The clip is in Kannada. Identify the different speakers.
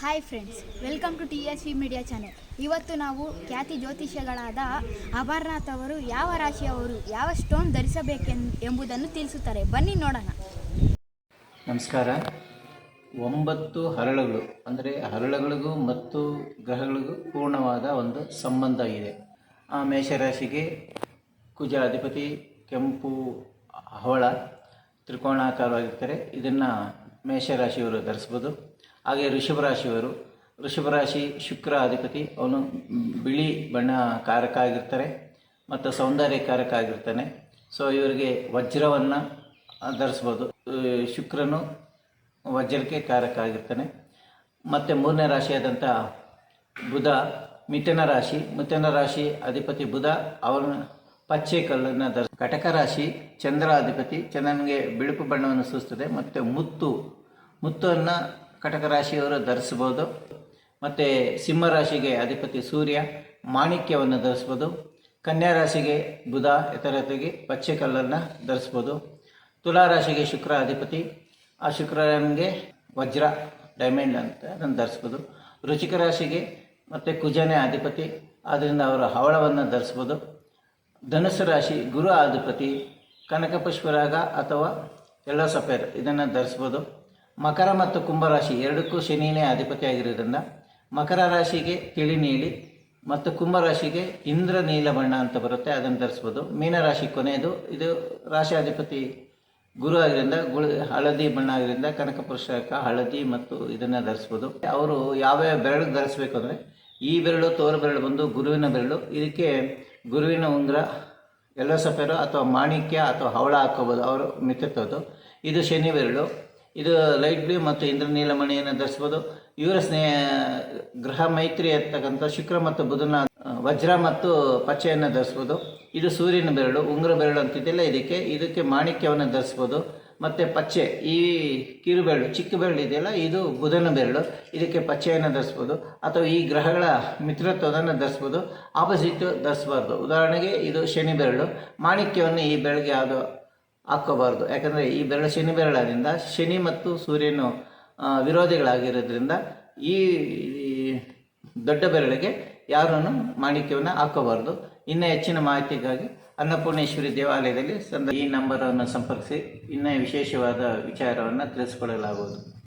Speaker 1: Hi friends welcome to T S V media channel ಇವತ್ತು ನಾವು ಖ್ಯಾತಿ ಜ್ಯೋತಿಷ್ಯಗಳಾದ ಅಮರ್ನಾಥ್ ಅವರು ಯಾವ ರಾಶಿಯವರು ಯಾವ ಸ್ಟೋನ್ ಧರಿಸಬೇಕೆನ್ ಎಂಬುದನ್ನು ತಿಳಿಸುತ್ತಾರೆ. ಬನ್ನಿ ನೋಡೋಣ.
Speaker 2: ನಮಸ್ಕಾರ. ಒಂಬತ್ತು ಹರಳುಗಳು, ಅಂದರೆ ಹರಳುಗಳಿಗೂ ಮತ್ತು ಗ್ರಹಗಳಿಗೂ ಪೂರ್ಣವಾದ ಒಂದು ಸಂಬಂಧ ಇದೆ. ಆ ಮೇಷರಾಶಿಗೆ ಕುಜ ಅಧಿಪತಿ ಕೆಂಪು ಹವಳ ತ್ರಿಕೋಣಾಕಾರವಾಗಿರ್ತಾರೆ. ಇದನ್ನು ಮೇಷರಾಶಿಯವರು ಧರಿಸ್ಬೋದು. ಹಾಗೆ ಋಷಭರಾಶಿಯವರು ಋಷಭರಾಶಿ ಶುಕ್ರ ಅಧಿಪತಿ, ಅವನು ಬಿಳಿ ಬಣ್ಣ ಕಾರಕ ಆಗಿರ್ತಾರೆ ಮತ್ತು ಸೌಂದರ್ಯ ಕಾರಕ ಆಗಿರ್ತಾನೆ. ಸೊ ಇವರಿಗೆ ವಜ್ರವನ್ನು ಧರಿಸ್ಬೋದು. ಶುಕ್ರನು ವಜ್ರಕ್ಕೆ ಕಾರಕ ಆಗಿರ್ತಾನೆ. ಮತ್ತು ಮೂರನೇ ರಾಶಿಯಾದಂಥ ಬುಧ, ಮಿಥುನ ರಾಶಿ. ಮಿಥುನ ರಾಶಿ ಅಧಿಪತಿ ಬುಧ, ಅವನ ಪಚ್ಚೆ ಕಲ್ಲನ್ನು ಧರಿಸ ಕಟಕ ರಾಶಿ ಚಂದ್ರ ಅಧಿಪತಿ. ಚಂದ್ರನಿಗೆ ಬಿಳುಪು ಬಣ್ಣವನ್ನು ಸೂಚಿಸ್ತದೆ ಮತ್ತು ಮುತ್ತು, ಮುತ್ತನ್ನು ಕಟಕ ರಾಶಿಯವರು ಧರಿಸ್ಬೋದು ಮತ್ತು ಸಿಂಹರಾಶಿಗೆ ಅಧಿಪತಿ ಸೂರ್ಯ, ಮಾಣಿಕ್ಯವನ್ನು ಧರಿಸ್ಬೋದು ಕನ್ಯಾ ರಾಶಿಗೆ ಬುಧ ಇತರತೆಗೆ ಪಚ್ಚೆ ಕಲ್ಲನ್ನು ಧರಿಸ್ಬೋದು ತುಲಾ ರಾಶಿಗೆ ಶುಕ್ರ ಅಧಿಪತಿ. ಆ ಶುಕ್ರನಿಗೆ ವಜ್ರ ಡೈಮಂಡ್ ಅಂತ ಅದನ್ನು ಧರಿಸ್ಬೋದು ರುಚಿಕ ರಾಶಿಗೆ ಮತ್ತು ಕುಜನೇ ಅಧಿಪತಿ. ಆದ್ದರಿಂದ ಅವರು ಹವಳವನ್ನು ಧರಿಸ್ಬೋದು ಧನುಸು ರಾಶಿ ಗುರು ಅಧಿಪತಿ. ಕನಕಪುಷ್ಪರಾಗ ಅಥವಾ ಎಲ್ಲೋ ಸಫೇರ್ ಇದನ್ನು ಧರಿಸ್ಬೋದು ಮಕರ ಮತ್ತು ಕುಂಭರಾಶಿ ಎರಡಕ್ಕೂ ಶನಿನೇ ಅಧಿಪತಿ ಆಗಿರೋದ್ರಿಂದ ಮಕರ ರಾಶಿಗೆ ತಿಳಿ ನೀಲಿ ಮತ್ತು ಕುಂಭರಾಶಿಗೆ ಇಂದ್ರ ನೀಲ ಬಣ್ಣ ಅಂತ ಬರುತ್ತೆ, ಅದನ್ನು ಧರಿಸ್ಬೋದು. ಮೀನರಾಶಿ ಕೊನೆಯದು, ಇದು ರಾಶಿ ಅಧಿಪತಿ ಗುರು ಆಗಿರೋದ್ರಿಂದ, ಗುಳು ಹಳದಿ ಬಣ್ಣ ಆಗಿರೋದ್ರಿಂದ ಕನಕ ಪುರುಷಕ ಹಳದಿ ಮತ್ತು ಇದನ್ನು ಧರಿಸ್ಬೋದು. ಅವರು ಯಾವ್ಯಾವ ಬೆರಳು ಧರಿಸ್ಬೇಕು ಅಂದರೆ, ಈ ಬೆರಳು, ತೋರು ಬೆರಳು ಬಂದು ಗುರುವಿನ ಬೆರಳು. ಇದಕ್ಕೆ ಗುರುವಿನ ಉಂಗ್ರ ಎಲ್ಲೋ ಸಫೇರು ಅಥವಾ ಮಾಣಿಕ್ಯ ಅಥವಾ ಹವಳ ಹಾಕೋಬೋದು ಅವರು ಮಿತ್ತೋದು ಇದು ಶನಿ ಬೆರಳು. ಇದು ಲೈಟ್ ಬ್ಲೂ ಮತ್ತು ಇಂದ್ರನೀಲಮಣಿಯನ್ನು ಧರಿಸ್ಬೋದು ಇವರ ಸ್ನೇಹ ಗ್ರಹ ಮೈತ್ರಿ ಇರ್ತಕ್ಕಂಥ ಶುಕ್ರ ಮತ್ತು ಬುಧನ ವಜ್ರ ಮತ್ತು ಪಚ್ಚೆಯನ್ನು ಧರಿಸ್ಬೋದು ಇದು ಸೂರ್ಯನ ಬೆರಳು, ಉಂಗುರ ಬೆರಳು ಅಂತಿದೆಯಲ್ಲ, ಇದಕ್ಕೆ ಇದಕ್ಕೆ ಮಾಣಿಕ್ಯವನ್ನು ಧರಿಸ್ಬೋದು ಮತ್ತು ಪಚ್ಚೆ ಈ ಕಿರು ಬೆರಳು, ಚಿಕ್ಕ ಬೆರಳು ಇದೆಯಲ್ಲ, ಇದು ಬುಧನ ಬೆರಳು, ಇದಕ್ಕೆ ಪಚ್ಚೆಯನ್ನು ಧರಿಸ್ಬೋದು ಅಥವಾ ಈ ಗ್ರಹಗಳ ಮಿತ್ರತ್ವವನ್ನು ಧರಿಸ್ಬೋದು ಆಪೋಸಿಟ್ ಧರಿಸ್ಬಾರ್ದು. ಉದಾಹರಣೆಗೆ, ಇದು ಶನಿ ಬೆರಳು, ಮಾಣಿಕ್ಯವನ್ನು ಈ ಬೆರಳಿಗೆ ಯಾವುದು ಹಾಕ್ಕೋಬಾರ್ದು ಯಾಕಂದರೆ ಈ ಬೆರಳು ಶನಿ ಬೆರಳಾದ್ರಿಂದ ಶನಿ ಮತ್ತು ಸೂರ್ಯನು ವಿರೋಧಿಗಳಾಗಿರೋದ್ರಿಂದ ಈ ದೊಡ್ಡ ಬೆರಳಿಗೆ ಯಾರನ್ನು ಮಾಣಿಕ್ಯವನ್ನು ಹಾಕೋಬಾರ್ದು. ಇನ್ನೂ ಹೆಚ್ಚಿನ ಮಾಹಿತಿಗಾಗಿ ಅನ್ನಪೂರ್ಣೇಶ್ವರಿ ದೇವಾಲಯದಲ್ಲಿ ಸಂದ ಈ ನಂಬರನ್ನು ಸಂಪರ್ಕಿಸಿ ಇನ್ನೂ ವಿಶೇಷವಾದ ವಿಚಾರವನ್ನು ತಿಳಿಸ್ಕೊಡಲಾಗುವುದು